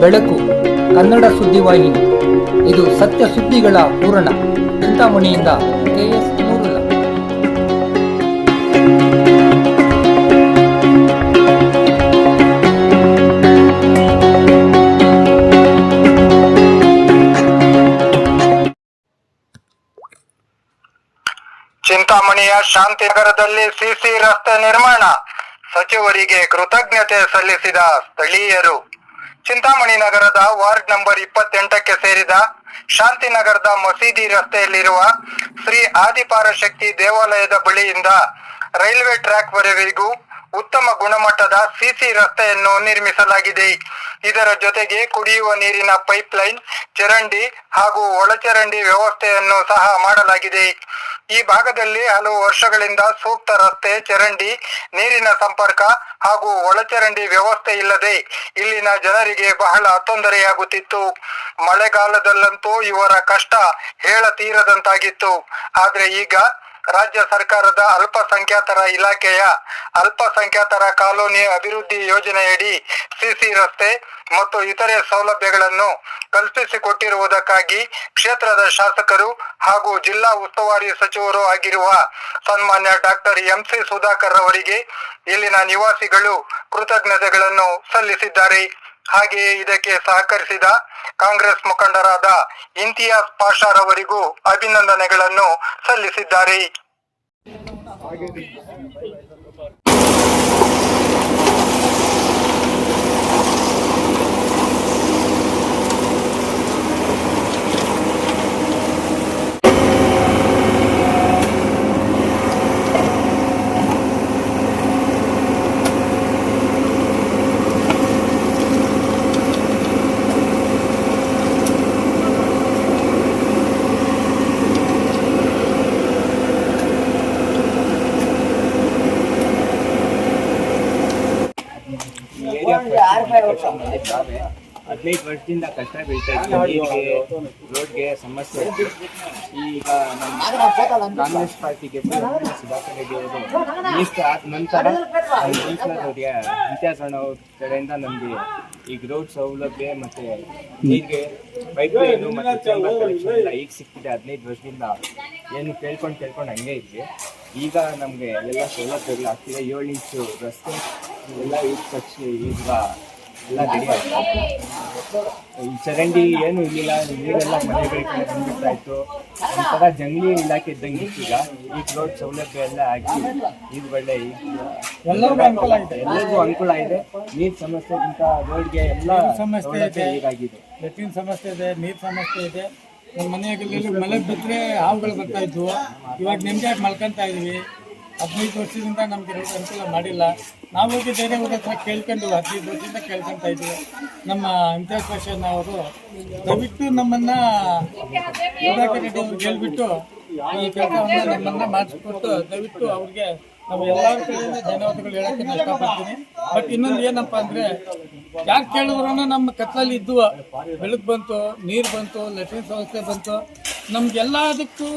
ಬೆಳಕು, ಕನ್ನಡ ಸುದ್ದಿವಾಹಿನಿ ಇದು ಸತ್ಯ ಸುದ್ದಿಗಳ ಪೂರಣ ಚಿಂತಾಮಣಿಯಿಂದ ಕೆಎಸ್ ಚಿಂತಾಮಣಿಯ ಶಾಂತಿನಗರದಲ್ಲಿ ಸಿಸಿ ರಸ್ತೆ ನಿರ್ಮಾಣ. ಸಚಿವರಿಗೆ ಕೃತಜ್ಞತೆ ಸಲ್ಲಿಸಿದ ಸ್ಥಳೀಯರು. ಚಿಂತಾಮಣಿ ನಗರದ ವಾರ್ಡ್ ನಂಬರ್ ಇಪ್ಪತ್ತೆಂಟಕ್ಕೆ ಸೇರಿದ ಶಾಂತಿನಗರದ ಮಸೀದಿ ರಸ್ತೆಯಲ್ಲಿರುವ ಶ್ರೀ ಆದಿಪಾರಶಕ್ತಿ ದೇವಾಲಯದ ಬಳಿಯಿಂದ ರೈಲ್ವೆ ಟ್ರ್ಯಾಕ್ ವರೆವಿಗೂ ಉತ್ತಮ ಗುಣಮಟ್ಟದ ಸಿಸಿ ರಸ್ತೆಯನ್ನು ನಿರ್ಮಿಸಲಾಗಿದೆ. ಇದರ ಜೊತೆಗೆ ಕುಡಿಯುವ ನೀರಿನ ಪೈಪ್ಲೈನ್, ಚರಂಡಿ ಹಾಗೂ ಒಳಚರಂಡಿ ವ್ಯವಸ್ಥೆಯನ್ನು ಸಹ ಮಾಡಲಾಗಿದೆ. ಈ ಭಾಗದಲ್ಲಿ ಹಲವು ವರ್ಷಗಳಿಂದ ಸೂಕ್ತ ರಸ್ತೆ, ಚರಂಡಿ, ನೀರಿನ ಸಂಪರ್ಕ ಹಾಗೂ ಒಳಚರಂಡಿ ವ್ಯವಸ್ಥೆ ಇಲ್ಲದೆ ಇಲ್ಲಿನ ಜನರಿಗೆ ಬಹಳ ತೊಂದರೆಯಾಗುತ್ತಿತ್ತು. ಮಳೆಗಾಲದಲ್ಲಂತೂ ಇವರ ಕಷ್ಟ ಹೇಳತೀರದಂತಾಗಿತ್ತು. ಆದ್ರೆ ಈಗ ರಾಜ್ಯ ಸರ್ಕಾರದ ಅಲ್ಪಸಂಖ್ಯಾತರ ಇಲಾಖೆಯ ಅಲ್ಪಸಂಖ್ಯಾತರ ಕಾಲೋನಿ ಅಭಿವೃದ್ಧಿ ಯೋಜನೆಯಡಿ ಸಿಸಿ ರಸ್ತೆ ಮತ್ತು ಇತರೆ ಸೌಲಭ್ಯಗಳನ್ನು ಕಲ್ಪಿಸಿಕೊಟ್ಟಿರುವುದಕ್ಕಾಗಿ ಕ್ಷೇತ್ರದ ಶಾಸಕರು ಹಾಗೂ ಜಿಲ್ಲಾ ಉಸ್ತುವಾರಿ ಸಚಿವರು ಆಗಿರುವ ಸನ್ಮಾನ್ಯ ಡಾಕ್ಟರ್ ಎಂ ಸಿ ಸುಧಾಕರ್ ಅವರಿಗೆ ಇಲ್ಲಿನ ನಿವಾಸಿಗಳು ಕೃತಜ್ಞತೆಗಳನ್ನು ಸಲ್ಲಿಸಿದ್ದಾರೆ. ಹಾಗೆಯೇ ಇದಕ್ಕೆ ಸಹಕರಿಸಿದ ಕಾಂಗ್ರೆಸ್ ಮುಖಂಡರಾದ ಇಂತಿಯಾಸ್ ಪಾಷಾರ್ ಅವರಿಗೂ ಅಭಿನಂದನೆಗಳನ್ನು ಸಲ್ಲಿಸಿದ್ದಾರೆ. ಹದಿನೈದು ವರ್ಷದಿಂದ ಕಷ್ಟ ಬೀಳ್ತಾ ಇತ್ತು ನೀರಿಗೆ ರೋಡ್ಗೆ ಸಮಸ್ಯೆ. ಈಗ ನಮ್ಮ ಕಾಂಗ್ರೆಸ್ ಪಾರ್ಟಿಗೆ ಸುಧಾಕರ್ ರೆಡ್ಡಿ ಅವರು ಮಿನಿಸ್ಟರ್ ಆದ ನಂತರ ಅವರಿಗೆ ಅವ್ರ ಕಡೆಯಿಂದ ನಮಗೆ ಈಗ ರೋಡ್ ಸೌಲಭ್ಯ ಮತ್ತೆ ನೀರಿಗೆ ಪೈಪ್ ಲೈನು ಮತ್ತೆ ಚೇಂಬರ್ ಎಲ್ಲ ಈಗ ಸಿಕ್ತಿದೆ ಹದಿನೈದು ವರ್ಷದಿಂದ. ಏನು ಕೇಳ್ಕೊಂಡು ಕೇಳ್ಕೊಂಡು ಹಂಗೆ ಇದ್ವಿ. ಈಗ ನಮಗೆ ಎಲ್ಲ ಸೌಲಭ್ಯಗಳು ಆಗ್ತಿದೆ. ಏಳು ಇಂಚು ರಸ್ತೆ ಎಲ್ಲ ಈಗ ಈಗ ಎಲ್ಲ ರೆಡಿ ಈ ಚರಂಡಿ ಏನು ಇರಲಿಲ್ಲ ನೀರೆಲ್ಲ ಮನೆಗಳಿಗೆ ಬಂದ್ಬಿಡ್ತಾ ಇತ್ತು. ಒಂಥರ ಜಂಗಲಿ ಇಲಾಖೆ ಇದ್ದಂಗೆ ಇತ್ತು ಈಗ. ಈಗ ರೋಡ್ ಸೌಲಭ್ಯ ಎಲ್ಲ ಆಗಿ ನೀರು ಒಳ್ಳೆ ಎಲ್ಲರಿಗೂ ಅನುಕೂಲ ಇದೆ ಎಲ್ಲರಿಗೂ ಅನುಕೂಲ ಇದೆ ನೀರ್ ಸಮಸ್ಯೆಗಿಂತ ರೋಡ್ಗೆ ಎಲ್ಲ ಸಮಸ್ಯೆ ಇದೆ. ಈಗಾಗಿದೆ ಸಮಸ್ಯೆ ಇದೆ ನೀರು ಸಮಸ್ಯೆ ಇದೆ. ನಮ್ಮ ಮನೆಯಲ್ಲಿ ಮಳೆ ಬಿದ್ದರೆ ಹಾವುಗಳು ಬರ್ತಾ ಇದ್ವು. ಇವಾಗ ನೆಮ್ಮದಿಯಾಗಿ ಮಲ್ಕೊಂತ ಇದೀವಿ. ಹದಿನೈದು ವರ್ಷದಿಂದ ನಮಗೆ ರೋಡ್ ಅನುಕೂಲ ಮಾಡಿಲ್ಲ. ನಾವು ಹೋಗಿ ಬೇರೆ ಊರ ಹತ್ರ ಕೇಳ್ಕೊಂಡು ಹದಿನೈದು ವರ್ಷದಿಂದ ಕೇಳ್ಕೊಂತ ಇದ್ವಿ ನಮ್ಮ ಪಾಷನ್ ಅವರು, ದಯವಿಟ್ಟು ನಮ್ಮನ್ನ ಸುಧಾಕರ್ ರೆಡ್ಡಿ ಈ ಕೆಲಸವನ್ನು ನಮ್ಮನ್ನ ಮಾಡಿಸ್ಕೊಟ್ಟು ದಯವಿಟ್ಟು ಅವ್ರಿಗೆ ನಾವು ಎಲ್ಲರ ಕಡೆಯಿಂದ ಧನ್ಯವಾದಗಳು ಹೇಳಕ್ಕೆ ಇಷ್ಟಪಡ್ತೀನಿ. ಬಟ್ ಇನ್ನೊಂದು ಏನಪ್ಪ ಅಂದ್ರೆ ಯಾಕೆ ಕೇಳಿದ್ರು ನಮ್ಮ ಕತ್ತಲಲ್ಲಿ ಇದ್ದು ಬೆಳಕು ಬಂತು, ನೀರು ಬಂತು, ಲೆಟ್ರಿನ್ ಸಮಸ್ಯೆ ಬಂತು. ನಮ್ಗೆಲ್ಲದಕ್ಕೂ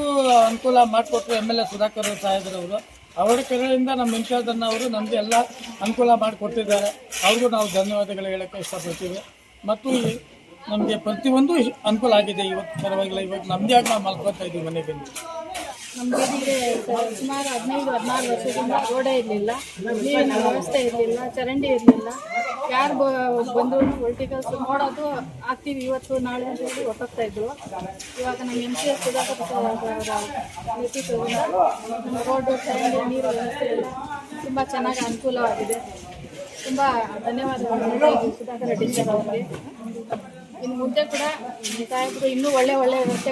ಅನುಕೂಲ ಮಾಡಿಕೊಟ್ರು ಎಂ ಎಲ್ ಎ ಸುಧಾಕರ್ ಸಾಹೇಬ್ರವರು. ಅವರ ಕಡೆಯಿಂದ ನಮ್ಮ ಇನ್ಚಾರ್ಜನ್ನ ಅವರು ನಮಗೆ ಎಲ್ಲ ಅನುಕೂಲ ಮಾಡಿಕೊಡ್ತಿದ್ದಾರೆ. ಅವ್ರಿಗೂ ನಾವು ಧನ್ಯವಾದಗಳು ಹೇಳಕ್ಕೆ ಇಷ್ಟಪಡ್ತೀವಿ. ಮತ್ತು ನಮಗೆ ಪ್ರತಿಯೊಂದು ಅನುಕೂಲ ಆಗಿದೆ ಇವತ್ತು. ಪರವಾಗಿಲ್ಲ, ಇವಾಗ ನಮ್ಮದೇ ನಾವು ಮಲ್ಕೊತಾ ಇದ್ದೀವಿ ಮನೆಗೆ. ನಮಗೆ ಸುಮಾರು ಹದಿನೈದು, ಹದಿನಾರು ವರ್ಷದಿಂದ ರೋಡೇ ಇರಲಿಲ್ಲ, ನೀರಿನ ವ್ಯವಸ್ಥೆ ಇರಲಿಲ್ಲ, ಚರಂಡಿ ಇರಲಿಲ್ಲ. ಯಾರು ಬಂದು ಪೊಲಿಟಿಕಲ್ಸ್ ನೋಡೋದು ಆಗ್ತೀವಿ. ಇವತ್ತು, ನಾಳೆ ಅಂತ ಹೇಳಿ ಹೊಟ್ಟೋಗ್ತಾ ಇದ್ರು. ಇವಾಗ ನಮ್ಮ M C S Sudhakar road ನೇತೃತ್ವದಿಂದ road ನೀರು ವ್ಯವಸ್ಥೆ ತುಂಬ ಚೆನ್ನಾಗಿ ಅನುಕೂಲವಾಗಿದೆ. ತುಂಬ ಧನ್ಯವಾದಗಳು ಸುಧಾಕರ್ ರೆಡ್ಡಿ ಅವರಿಗೆ. ಇನ್ನು ಮುಂದೆ ಕೂಡ ಸಾಹೇಬರು ಇನ್ನೂ ಒಳ್ಳೆ ಒಳ್ಳೆ ತಿಳಿಸ್ತಾ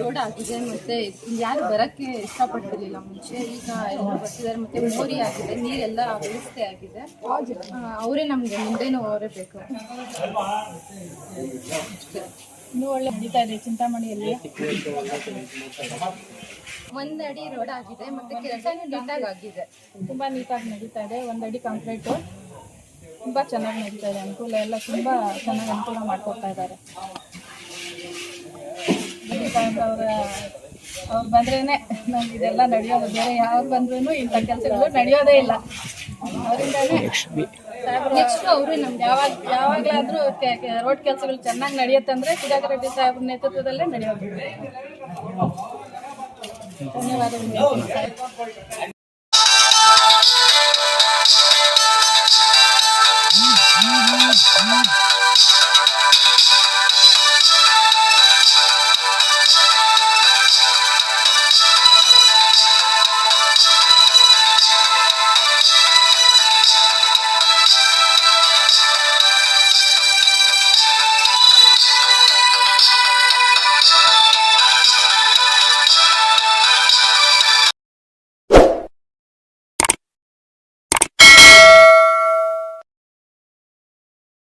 ರೋಡ್ ಆಗಿದೆ ಮತ್ತೆ ಯಾರು ಬರಕ್ಕೆ ಇಷ್ಟಪಡ್ತಿರ್ಲಿಲ್ಲ ಮುಂಚೆ. ಈಗ ಎಲ್ಲ ಬರ್ತಿದ್ದಾರೆ ಮತ್ತೆ ಮೋರಿ ಆಗಿದೆ ನೀರೆಲ್ಲ ವ್ಯವಸ್ಥೆ ಆಗಿದೆ. ಅವರೇ ನಮ್ಗೆ ಮುಂದೇನು ಅವರೇ ಬೇಕು. ಇನ್ನೂ ಒಳ್ಳೆ ನಡೀತಾ ಇದೆ ಚಿಂತಾಮಣಿಯಲ್ಲಿ. ಒಂದಡಿ ಅಡಿ ರೋಡ್ ಆಗಿದೆ ಮತ್ತೆ ಕೆಲಸ ನೀಟಾಗಿ ಆಗಿದೆ. ತುಂಬ ನೀಟಾಗಿ ನಡೀತಾ ಇದೆ ಒಂದಡಿ ಕಾಂಕ್ರೀಟು ತುಂಬ ಚೆನ್ನಾಗಿ ನಡೀತಾ ಇದೆ. ಅನುಕೂಲ ಎಲ್ಲ ತುಂಬ ಚೆನ್ನಾಗಿ ಅನುಕೂಲ ಮಾಡಿಕೊಡ್ತಾ ಇದ್ದಾರೆ. ಅವರ, ಅವ್ರು ಬಂದ್ರೇನೆ ನಮ್ಗೆ ಇದೆಲ್ಲ ನಡೆಯೋದು. ಬೇರೆ ಯಾವಾಗ ಬಂದ್ರೂ ಇಂಥ ಕೆಲಸಗಳು ನಡೆಯೋದೇ ಇಲ್ಲ. ಅವರಿಂದಾನೇ ನೆಕ್ಸ್ಟ್ ಅವರು ನಮ್ಗೆ ಯಾವಾಗ, ಯಾವಾಗ್ಲಾದ್ರೂ ರೋಡ್ ಕೆಲಸಗಳು ಚೆನ್ನಾಗಿ ನಡೆಯುತ್ತಂದ್ರೆ ಸುಧಾಕರ್ ರೆಡ್ಡಿ ಸಾಹೇಬ್ರ ನೇತೃತ್ವದಲ್ಲೇ ನಡೆಯೋದು. ಧನ್ಯವಾದಗಳು. Mm-hmm.